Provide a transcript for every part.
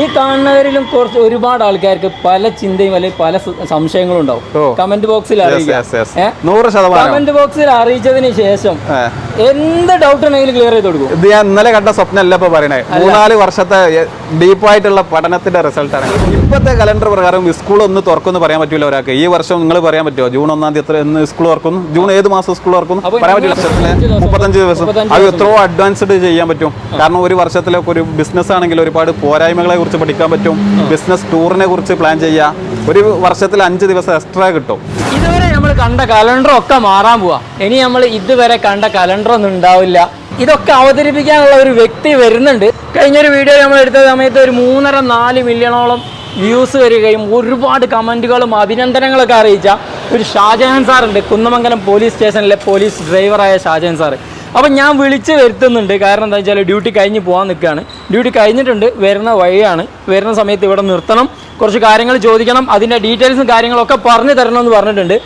ഈ കാണുന്നവരിലും കുറച്ച് ഒരുപാട് ആൾക്കാർക്ക് പല ചിന്തയും അല്ലെങ്കിൽ പല സംശയങ്ങളും ഉണ്ടാവും. കമന്റ് ബോക്സിൽ അറിയിക്കാം. അറിയിക്കുക കമന്റ് ബോക്സിൽ അറിയിച്ചതിന് ശേഷം എന്ത് ഡൗട്ട് ഉണ്ടെങ്കിലും ക്ലിയർ ചെയ്ത് കൊടുക്കും. ഇത് ഞാൻ ഇന്നലെ കണ്ട സ്വപ്നമല്ല ഇപ്പൊ പറയണേ. മൂന്നാൽ വർഷത്തെ ഡീപ്പായിട്ടുള്ള പഠനത്തിന്റെ റിസൾട്ട് ആണ്. ഇപ്പോഴത്തെ കലണ്ടർ പ്രകാരം സ്കൂൾ ഒന്ന് തുറക്കുമെന്ന് പറയാൻ പറ്റില്ല ഒരാൾക്ക്. ഈ വർഷം നിങ്ങൾ പറയാൻ പറ്റുമോ? ജൂൺ ഒന്നാം തീയതി എത്ര എന്ന് സ്കൂൾ തുറക്കുന്നു? ജൂൺ ഏത് മാസം സ്കൂൾ തുറക്കുന്നു? പറയാൻ പറ്റില്ല മുപ്പത്തഞ്ച് ദിവസം. അത് എത്രയോ അഡ്വാൻസ്ഡ് ചെയ്യാൻ പറ്റും. കാരണം ഒരു വർഷത്തിലൊക്കെ ഒരു ബിസിനസ് ആണെങ്കിൽ ഒരുപാട് പോരായ്മകളെ കുറിച്ച് പഠിക്കാൻ പറ്റും. ബിസിനസ് ടൂറിനെ കുറിച്ച് പ്ലാൻ ചെയ്യാം. ഒരു വർഷത്തിൽ അഞ്ച് ദിവസം എക്സ്ട്രാ കിട്ടും. ഇതുവരെ നമ്മൾ കണ്ട കലണ്ടർ ഒക്കെ മാറാൻ പോവാ. ഇനി നമ്മൾ ഇതുവരെ കണ്ട കലണ്ടർ ഒന്നും ഉണ്ടാവില്ല. ഇതൊക്കെ അവതരിപ്പിക്കാനുള്ള ഒരു വ്യക്തി വരുന്നുണ്ട്. കഴിഞ്ഞൊരു വീഡിയോ നമ്മൾ എടുത്ത സമയത്ത് ഒരു മൂന്നര നാല് മില്യണോളം വ്യൂസ് വരികയും ഒരുപാട് കമന്റുകളും അഭിനന്ദനങ്ങളൊക്കെ അറിയിച്ച ഒരു ഷാജഹാൻ സാറുണ്ട്. കുന്നമംഗലം പോലീസ് സ്റ്റേഷനിലെ പോലീസ് ഡ്രൈവറായ ഷാജഹാൻ സാറ്. അപ്പം ഞാൻ വിളിച്ച് വരുത്തുന്നുണ്ട്. കാരണം എന്താ വെച്ചാൽ ഡ്യൂട്ടി കഴിഞ്ഞ് പോകാൻ നിൽക്കുകയാണ് ഡ്യൂട്ടി കഴിഞ്ഞിട്ടുണ്ട്. വരുന്ന വഴിയാണ്. വരുന്ന സമയത്ത് ഇവിടെ നിർത്തണം. കുറച്ച് കാര്യങ്ങൾ ചോദിക്കണം. അതിന്റെ ഡീറ്റെയിൽസും കാര്യങ്ങളൊക്കെ പറഞ്ഞു തരണം എന്ന് പറഞ്ഞിട്ടുണ്ട്.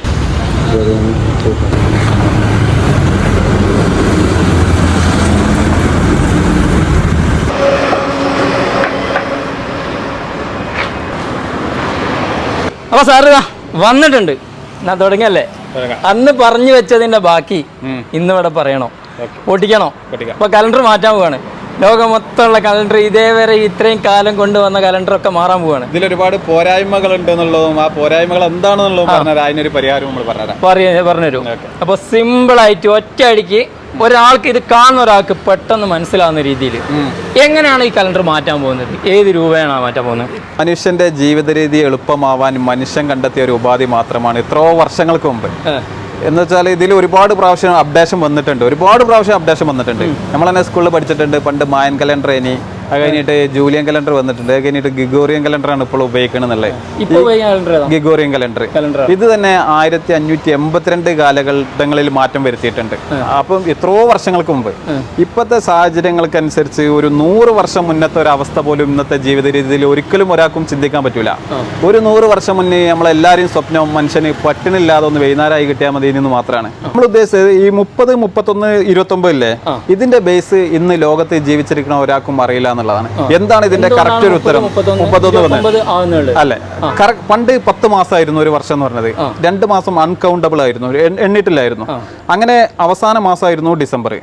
അപ്പോൾ സാറ് വന്നിട്ടുണ്ട്. ഞാൻ തുടങ്ങിയല്ലേ? അന്ന് പറഞ്ഞു വെച്ചതിന്റെ ബാക്കി ഇന്നിവിടെ പറയണോ? പൊട്ടിക്കണോ? അപ്പൊ കലണ്ടർ മാറ്റാൻ പോവാണ്. ലോകം മൊത്തമുള്ള കലണ്ടർ ഇതേവരെ ഇത്രയും കാലം കൊണ്ടുവന്ന കലണ്ടർ ഒക്കെ മാറാൻ പോവാണ്. ഇതിൽ ഒരുപാട് പോരായ്മകൾ ഉണ്ട് എന്നുള്ളതും ആ പോരായ്മകൾ എന്താണെന്നുള്ളതും പറഞ്ഞാൽ അതിനൊരു പരിഹാരം നമ്മൾ പറഞ്ഞുതരാം. പറഞ്ഞു പറഞ്ഞുതരൂ. അപ്പൊ സിമ്പിൾ ആയിട്ട് ഒറ്റ അടിക്ക് ഒരാൾക്ക് ഇത് കാണുന്ന ഒരാൾക്ക് പെട്ടെന്ന് മനസ്സിലാവുന്ന രീതിയിൽ എങ്ങനെയാണ് ഈ കലണ്ടർ മാറ്റാൻ പോകുന്നത്? ഏത് രൂപയാണ് മാറ്റാൻ പോകുന്നത്? മനുഷ്യന്റെ ജീവിത രീതി എളുപ്പമാവാൻ മനുഷ്യൻ കണ്ടെത്തിയ ഒരു ഉപാധി മാത്രമാണ് എത്രയോ വർഷങ്ങൾക്ക് മുമ്പ്. എന്ന് വെച്ചാൽ ഇതിൽ ഒരുപാട് പ്രാവശ്യം അപ്ഡേഷൻ വന്നിട്ടുണ്ട്. ഒരുപാട് പ്രാവശ്യം അപ്ഡേഷൻ വന്നിട്ടുണ്ട്. നമ്മൾ തന്നെ സ്കൂളിൽ പഠിച്ചിട്ടുണ്ട്. പണ്ട് മായൻ കലണ്ടർ അത് കഴിഞ്ഞിട്ട് ജൂലിയൻ കലണ്ടർ വന്നിട്ടുണ്ട്. അത് കഴിഞ്ഞിട്ട് ഗിഗോറിയൻ കലണ്ടറാണ് ഇപ്പോൾ കലണ്ടർ ഗിഗോറിയൻ കലണ്ടർ. ഇത് തന്നെ ആയിരത്തി അഞ്ഞൂറ്റി എൺപത്തിരണ്ട് കാലഘട്ടങ്ങളിൽ മാറ്റം വരുത്തിയിട്ടുണ്ട്. അപ്പം എത്രയോ വർഷങ്ങൾക്ക് മുമ്പ്. ഇപ്പോഴത്തെ സാഹചര്യങ്ങൾക്കനുസരിച്ച് ഒരു നൂറ് വർഷം മുന്നത്തെ ഒരു അവസ്ഥ പോലും ഇന്നത്തെ ജീവിത രീതിയിൽ ഒരിക്കലും ഒരാൾക്കും ചിന്തിക്കാൻ പറ്റൂല. ഒരു നൂറ് വർഷം മുന്നേ നമ്മളെല്ലാവരും സ്വപ്നം മനുഷ്യന് പട്ടിണില്ലാതെ ഒന്ന് വൈകുന്നേരമായി കിട്ടിയാൽ മതി എന്ന് മാത്രമാണ്. നമ്മൾ ഉദ്ദേശിച്ചത് ഈ മുപ്പത് മുപ്പത്തൊന്ന് ഇരുപത്തൊമ്പത് ഇല്ലേ? ഇതിന്റെ ബേസ് ഇന്ന് ലോകത്ത് ജീവിച്ചിരിക്കുന്ന ഒരാൾക്കും അറിയില്ല എന്നുള്ളതാണ്. എന്താണ് ഇതിന്റെ കറക്റ്റ് ഒരു ഉത്തരം? മുപ്പത്തൊന്ന്? അല്ലെ? പണ്ട് പത്ത് മാസമായിരുന്നു ഒരു വർഷം എന്ന് പറഞ്ഞത്. രണ്ട് മാസം അൺകൗണ്ടബിൾ ആയിരുന്നു. എണ്ണിട്ടില്ലായിരുന്നു. അങ്ങനെ അവസാന മാസമായിരുന്നു ഡിസംബർ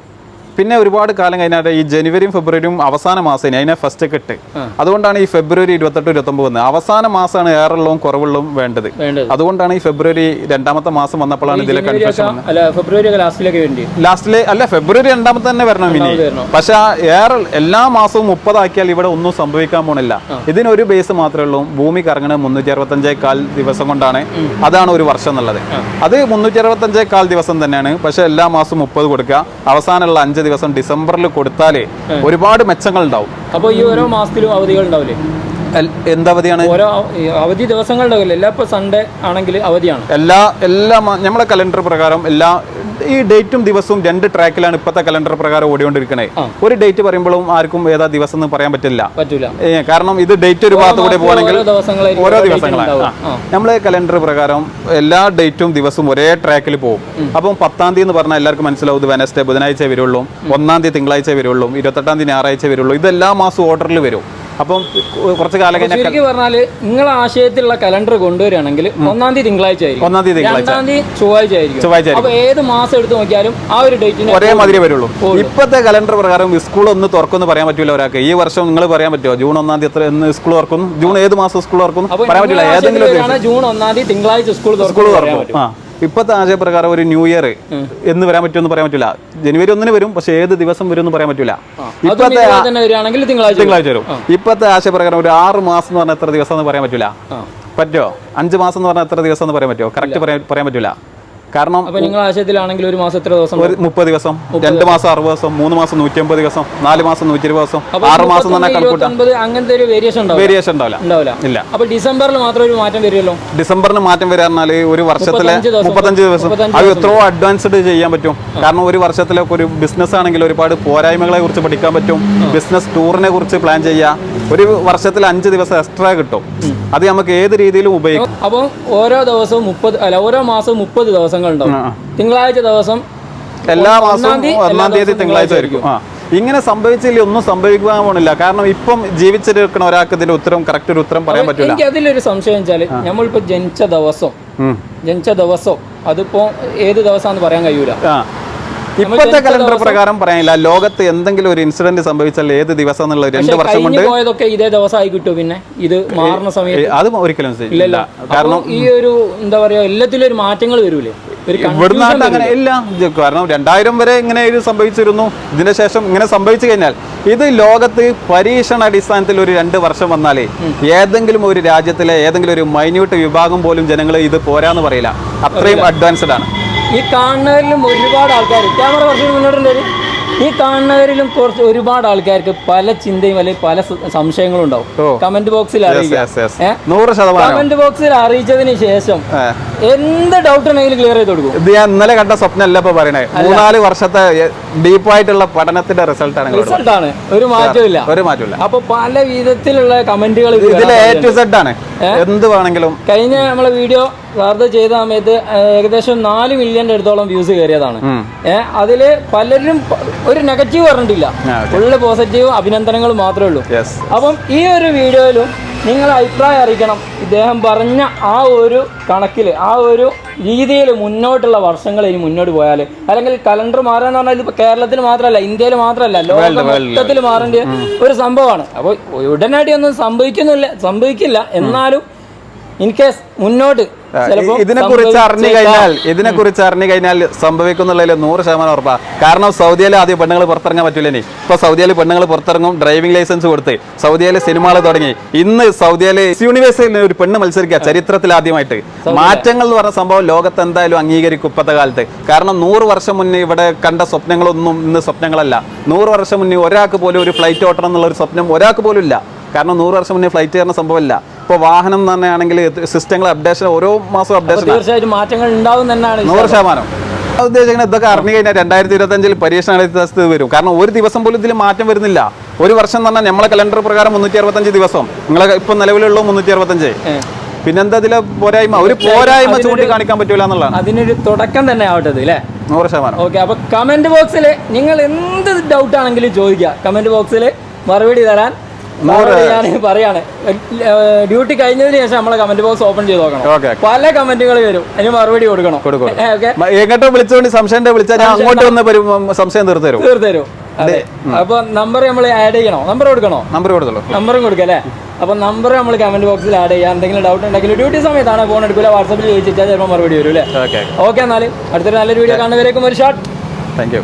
പിന്നെ ഒരുപാട് കാലം കഴിഞ്ഞാൽ ഈ ജനുവരിയും ഫെബ്രുവരിയും അവസാന മാസം അതിനെ ഫസ്റ്റ് കെട്ട് അതുകൊണ്ടാണ് ഈ ഫെബ്രുവരി ഇരുപത്തെട്ട് ഇരുപത്തൊമ്പത് വന്നത് അവസാന മാസമാണ് ഏറെള്ളവും കുറവുള്ളവും വേണ്ടത്. അതുകൊണ്ടാണ് ഈ ഫെബ്രുവരി രണ്ടാമത്തെ മാസം വന്നപ്പോഴാണ് ഇതിലെ കൺഫ്യൂഷൻ അല്ല ഫെബ്രുവരി ലാസ്റ്റിൽ അല്ല ഫെബ്രുവരി രണ്ടാമത്തെ തന്നെ വരണം ഇനി. പക്ഷെ ആ ഏറെ എല്ലാ മാസവും മുപ്പതാക്കിയാൽ ഇവിടെ ഒന്നും സംഭവിക്കാൻ പോണില്ല. ഇതിനൊരു ബേസ് മാത്രമേ ഉള്ളൂ. ഭൂമി കറങ്ങുന്നത് മുന്നൂറ്റി അറുപത്തഞ്ചേ കാൽ ദിവസം കൊണ്ടാണ്. അതാണ് ഒരു വർഷം എന്നുള്ളത്. അത് മുന്നൂറ്റി അറുപത്തഞ്ചേ കാൽ ദിവസം തന്നെയാണ്. പക്ഷെ എല്ലാ മാസവും മുപ്പത് കൊടുക്കുക. അവസാനമുള്ള അഞ്ച് ദിവസം ഡിസംബറിൽ കൊടുത്താലേ ഒരുപാട് മെച്ചങ്ങൾ ഉണ്ടാവും അപ്പോൾ ഈ ഓരോ മാസത്തിലും അവധികൾ ഉണ്ടാവില്ലേ? എന്തവധിയാണ്? ഓരോ അവധി ദിവസങ്ങളുടെ എല്ലാ ഇപ്പോൾ സൺഡേ ആണെങ്കിൽ അവധിയാണ്. എല്ലാ എല്ലാ നമ്മുടെ കലണ്ടർ പ്രകാരം എല്ലാ ഈ ഡേറ്റും ദിവസവും രണ്ട് ട്രാക്കിലാണ് ഇപ്പോഴത്തെ കലണ്ടർ പ്രകാരം ഓടിക്കൊണ്ടിരിക്കണേ. ഒരു ഡേറ്റ് പറയുമ്പോഴും ആർക്കും ഏതാ ദിവസം എന്ന് പറയാൻ പറ്റില്ല. പറ്റില്ല കാരണം ഇത് ഡേറ്റ് ഒരു ഭാഗത്ത് കൂടെ പോകണമെങ്കിൽ ഓരോ ദിവസങ്ങളാണ്. നമ്മളെ കലണ്ടർ പ്രകാരം എല്ലാ ഡേറ്റും ദിവസവും ഒരേ ട്രാക്കിൽ പോകും. അപ്പം പത്താം തീയതി എന്ന് പറഞ്ഞാൽ എല്ലാവർക്കും മനസ്സിലാവും ഇത് വെനസ്ഡേ ബുധനാഴ്ച വരുള്ളൂ. ഒന്നാം തീയതി തിങ്കളാഴ്ച വരുള്ളൂ. ഇരുപത്തെട്ടാം തീയതി ഞായറാഴ്ച വരുള്ളൂ. ഇതെല്ലാ മാസവും ഓർഡറിൽ വരും. അപ്പം കുറച്ച് കാലം ശരിക്കും പറഞ്ഞാൽ നിങ്ങളെ ആശയത്തിലുള്ള കലണ്ടർ കൊണ്ടുവരികയാണെങ്കിൽ ഒന്നാം തീയതി തിങ്കളാഴ്ച ആയിരിക്കും. ഒന്നാം തീയതി രണ്ടാം തീയതി ചൊവ്വാഴ്ച ആയിരിക്കും. ചൊവ്വാഴ്ച. അപ്പൊ ഏത് മാസം എടുത്ത് നോക്കിയാലും ആ ഒരു ഡേറ്റിന് ഒരേ മാതിരി വരുള്ളൂ. ഇപ്പോഴത്തെ കലണ്ടർ പ്രകാരം സ്കൂൾ ഒന്ന് തുറക്കുമെന്ന് പറയാൻ പറ്റില്ല ഒരാൾക്ക്. ഈ വർഷം നിങ്ങൾ പറയാൻ പറ്റുമോ? ജൂൺ ഒന്നാം തീയതി എത്ര എന്ന് സ്കൂൾ തുറക്കുന്നു? ജൂൺ ഏത് മാസം സ്കൂൾ തുറക്കുന്നു? പറയാൻ പറ്റില്ല ഏതെങ്കിലും ജൂൺ ഒന്നാം തീയതി തിങ്കളാഴ്ച സ്കൂൾ സ്കൂൾ തുറക്കും പറയാൻ തുറക്കും. ആ. ഇപ്പോഴത്തെ ആശയപ്രകാരം ഒരു ന്യൂ ഇയർ എന്ന് വരാൻ പറ്റുമെന്ന് പറയാൻ പറ്റില്ല. ജനുവരി ഒന്നിന് വരും പക്ഷേ ഏത് ദിവസം വരും എന്ന് പറയാൻ പറ്റില്ല ഇപ്പോഴത്തെ തിങ്കളാഴ്ച വരും. തിങ്കളാഴ്ച വരും. ഇപ്പോഴത്തെ ആശയപ്രകാരം ഒരു ആറ് മാസം എന്ന് പറഞ്ഞാൽ എത്ര ദിവസം എന്ന് പറയാൻ പറ്റില്ല പറ്റുമോ അഞ്ച് മാസം എന്ന് പറഞ്ഞാൽ എത്ര ദിവസം എന്ന് പറയാൻ പറ്റുമോ കറക്റ്റ് പറയാൻ പറയാൻ പറ്റില്ല കാരണം നിങ്ങൾ ആശയത്തിലാണെങ്കിൽ ഒരു മാസം എത്ര ദിവസം ഒരു മുപ്പത് ദിവസം രണ്ട് മാസം അറുപത് ദിവസം മൂന്ന് മാസം നൂറ്റി അമ്പത് ദിവസം നാല് മാസം നൂറ്റി ഇരുപത് ദിവസം ആറ് മാസം തന്നെ അങ്ങനത്തെ ഒരു വേരിയേഷൻ വേരിയേഷൻ ഉണ്ടാവില്ല. ഇല്ല. അപ്പൊ ഡിസംബറിൽ മാത്രം ഒരു മാറ്റം വരുമല്ലോ? ഡിസംബറിന് മാറ്റം വരാറിനാല് ഒരു വർഷത്തിലെ മുപ്പത്തഞ്ച് ദിവസം. അത് എത്രയോ അഡ്വാൻസ്ഡ് ചെയ്യാൻ പറ്റും. കാരണം ഒരു വർഷത്തിലെ ഒരു ബിസിനസ് ആണെങ്കിൽ ഒരുപാട് പോരായ്മകളെ കുറിച്ച് പഠിക്കാൻ പറ്റും. ബിസിനസ് ടൂറിനെ കുറിച്ച് പ്ലാൻ ചെയ്യാം ഒരു വർഷത്തിൽ അഞ്ച് ദിവസം എക്സ്ട്രാ കിട്ടും. അത് നമുക്ക് ഏത് രീതിയിലും ഉപയോഗിക്കും. അപ്പം ഓരോ ദിവസവും മുപ്പത് അല്ല ഓരോ മാസവും മുപ്പത് ദിവസങ്ങൾ ഉണ്ടാവും തിങ്കളാഴ്ച ദിവസം എല്ലാ മാസവും ഒന്നാം തീയതി തിങ്കളാഴ്ച ആയിരിക്കും. ഇങ്ങനെ സംഭവിച്ചില്ല ഒന്നും സംഭവിക്കാൻ പോണില്ല. കാരണം ഇപ്പം ജീവിച്ചിരിക്കുന്ന ഒരാൾക്ക് ഇതിന്റെ ഉത്തരം കറക്റ്റ് ഒരു ഉത്തരം പറയാൻ പറ്റില്ല എനിക്ക് അതിലൊരു സംശയം വെച്ചാൽ നമ്മളിപ്പോ ജനിച്ച ദിവസം ജനിച്ച ദിവസം അതിപ്പോ ഏത് ദിവസമാണെന്ന് പറയാൻ കഴിയൂല. ഇപ്പോഴത്തെ കലണ്ടർ പ്രകാരം പറയാനില്ല. ലോകത്ത് എന്തെങ്കിലും ഒരു ഇൻസിഡന്റ് സംഭവിച്ചാൽ ഏത് ദിവസം എന്നുള്ള രണ്ട് വർഷം കൊണ്ട് പോയതൊക്കെ ഇതേ ദിവസമായി കിട്ടും പിന്നെ. ഇത് മാറുന്ന സമയത്ത്. അത് ഒരിക്കലും കാരണം ഈ ഒരു എന്താ പറയാ എല്ലാത്തിലും ഒരു മാറ്റങ്ങൾ വരൂലേ? അങ്ങനെ ഇല്ല. കാരണം രണ്ടായിരം വരെ ഇങ്ങനെ ഇത് സംഭവിച്ചിരുന്നു. ഇതിന്റെ ശേഷം ഇങ്ങനെ സംഭവിച്ചു കഴിഞ്ഞാൽ ഇത് ലോകത്ത് പരീക്ഷണ അടിസ്ഥാനത്തിൽ ഒരു രണ്ട് വർഷം വന്നാലേ ഏതെങ്കിലും ഒരു രാജ്യത്തിലെ ഏതെങ്കിലും ഒരു മൈന്യൂട്ട് വിഭാഗം പോലും ജനങ്ങൾ ഇത് പോരാന്ന് പറയില്ല. അത്രയും അഡ്വാൻസ്ഡ് ആണ്. ഈ കാണുന്നതിലും ഒരുപാട് ആൾക്കാർ ക്യാമറ വർഷം മുന്നോട്ടുണ്ട് ഈ കാണുന്നവരിലും കുറച്ച് ഒരുപാട് ആൾക്കാർക്ക് പല ചിന്തയും അല്ലെങ്കിൽ പല സംശയങ്ങളും ഉണ്ടാവും. കമന്റ് ബോക്സിൽ അറിയിക്കാം. കമന്റ് ബോക്സിൽ അറിയിച്ചതിന് ശേഷം എന്ത് ഡൗട്ട് ഉണ്ടെങ്കിലും ക്ലിയർ ചെയ്ത് കൊടുക്കും. ഇത് ഞാൻ ഇന്നലെ കണ്ട സ്വപ്നമല്ല ഇപ്പൊ പറയണേ. മൂന്നാൽ വർഷത്തെ ഡീപ്പായിട്ടുള്ള പഠനത്തിന്റെ റിസൾട്ടാണ് റിസൾട്ടാണ് റിസൾട്ട് ആണ്. ഒരു മാറ്റമില്ല ഒരു മാറ്റമില്ല അപ്പൊ പല വിധത്തിലുള്ള കമന്റുകൾ ഇതിൽ എ ടു സെഡ് ആണ്. എന്ത് വേണമെങ്കിലും. കഴിഞ്ഞ നമ്മളെ വീഡിയോ വാർത്ത ചെയ്ത സമയത്ത് ഏകദേശം നാല് മില്യന്റെ അടുത്തോളം വ്യൂസ് കയറിയതാണ്. ഏഹ് അതിൽ പലരും ഒരു നെഗറ്റീവ് പറഞ്ഞിട്ടില്ല. ഫുള്ള് പോസിറ്റീവ് അഭിനന്ദനങ്ങൾ മാത്രമേ ഉള്ളൂ. അപ്പം ഈ ഒരു വീഡിയോയിലും നിങ്ങൾ അഭിപ്രായം അറിയിക്കണം. ഇദ്ദേഹം പറഞ്ഞ ആ ഒരു കണക്കിൽ ആ ഒരു രീതിയിൽ മുന്നോട്ടുള്ള വർഷങ്ങൾ ഇനി മുന്നോട്ട് പോയാൽ അല്ലെങ്കിൽ കലണ്ടർ മാറാന്ന് പറഞ്ഞാൽ ഇതിപ്പോൾ കേരളത്തിൽ മാത്രമല്ല ഇന്ത്യയിൽ മാത്രമല്ല ലോകത്തിൽ മാറേണ്ട ഒരു സംഭവമാണ്. അപ്പോൾ ഉടനടി ഒന്നും സംഭവിക്കുന്നില്ല സംഭവിക്കില്ല. എന്നാലും ഇൻ കേസ് മുന്നോട്ട് ഇതിനെ കുറിച്ച് അറിഞ്ഞു കഴിഞ്ഞാൽ ഇതിനെ കുറിച്ച് അറിഞ്ഞു കഴിഞ്ഞാൽ സംഭവിക്കുന്നുള്ളതിൽ നൂറ് ശതമാനം ഉറപ്പാ. കാരണം സൗദിയിൽ ആദ്യം പെണ്ണുങ്ങൾ പുറത്തിറങ്ങാൻ പറ്റില്ല ഇനി ഇപ്പൊ സൗദിയിൽ പെണ്ണുങ്ങൾ പുറത്തിറങ്ങും ഡ്രൈവിംഗ് ലൈസൻസ് കൊടുത്ത് സൗദിയിലെ സിനിമകൾ തുടങ്ങി. ഇന്ന് സൗദിയിലെ യൂണിവേഴ്സിൽ ഒരു പെണ്ണ് മത്സരിക്കുക ചരിത്രത്തിൽ ആദ്യമായിട്ട്. മാറ്റങ്ങൾ എന്ന് പറഞ്ഞ സംഭവം ലോകത്ത് എന്തായാലും അംഗീകരിക്കും ഇപ്പോഴത്തെ കാലത്ത്. കാരണം നൂറ് വർഷം മുന്നേ ഇവിടെ കണ്ട സ്വപ്നങ്ങളൊന്നും ഇന്ന് സ്വപ്നങ്ങളല്ല. നൂറ് വർഷം മുന്നേ ഒരാൾക്ക് പോലും ഒരു ഫ്ലൈറ്റ് ഓട്ടണം എന്നുള്ള ഒരു സ്വപ്നം ഒരാൾക്ക് പോലും ഇല്ല. കാരണം നൂറ് വർഷം മുന്നേ ഫ്ലൈറ്റ് കയറുന്ന സംഭവമില്ല. ഇപ്പോൾ വാഹനം തന്നെയാണെങ്കിൽ സിസ്റ്റങ്ങൾ അപ്ഡേഷൻ ഓരോ മാസം അപ്ഡേഷൻ. തീർച്ചയായിട്ടും മാറ്റങ്ങൾ ഉണ്ടാവും തന്നെയാണ് നൂറ് ശതമാനം. ഉദ്ദേശിക്കുന്നത് ഇതൊക്കെ അറിഞ്ഞു കഴിഞ്ഞാൽ രണ്ടായിരത്തി ഇരുപത്തഞ്ചിൽ പരീക്ഷണ ദിവസത്തിൽ വരും. കാരണം ഒരു ദിവസം പോലും ഇതിൽ മാറ്റം വരുന്നില്ല. ഒരു വർഷം എന്ന് പറഞ്ഞാൽ നമ്മളെ കലണ്ടർ പ്രകാരം മുന്നൂറ്റി അറുപത്തഞ്ച് ദിവസം. നിങ്ങളെ ഇപ്പം നിലവിലുള്ള മുന്നൂറ്റി അറുപത്തഞ്ച് പിന്നെന്താ ഇതിലെ പോരായ്മ? ഒരു പോരായ്മ ചൂണ്ടിക്കാണിക്കാൻ പറ്റൂല എന്നുള്ളതാണ്. അതിനൊരു തുടക്കം തന്നെ ആവട്ടെ അല്ലേ? നൂറ് ശതമാനം. ഓക്കെ അപ്പൊ കമന്റ് ബോക്സിൽ നിങ്ങൾ എന്ത് ഡൗട്ട് ആണെങ്കിലും ചോദിക്കുക. കമന്റ് ബോക്സിൽ മറുപടി തരാൻ ഞാൻ പറയാണ് ഡ്യൂട്ടി കഴിഞ്ഞതിന് ശേഷം നമ്മളെ കമന്റ് ബോക്സ് ഓപ്പൺ ചെയ്ത് നോക്കണം. പല കമന്റുകൾ വരും. അതിന് മറുപടി കൊടുക്കണം. എങ്ങോട്ടോ വിളിച്ചുകൊണ്ട് സംശയം വിളിച്ചാൽ ഞാൻ അങ്ങോട്ട് വന്ന് സംശയം തീർത്തരും തരും തീർത്തരും അതെ. അപ്പൊ നമ്പർ നമ്മൾ ആഡ് ചെയ്യണോ? നമ്പർ കൊടുക്കണോ? നമ്പർ കൊടുത്തോളൂ. നമ്പറും കൊടുക്കാം അല്ലേ? അപ്പൊ നമ്പർ നമ്മൾ കമന്റ് ബോക്സിൽ ആഡ് ചെയ്യാം. എന്തെങ്കിലും ഡൗട്ട് ഉണ്ടെങ്കിൽ ഡ്യൂട്ടി സമയത്താണ് ഫോൺ എടുക്കില്ല വാട്സാപ്പിൽ ചോദിച്ചാൽ ചിലപ്പോൾ മറുപടി വരും അല്ലേ ഓക്കെ. ഓക്കെ എന്നാൽ അടുത്തൊരു നല്ലൊരു വീഡിയോ കാണുന്നവരേക്കും ഒരു ഷോട്ട് താങ്ക് യു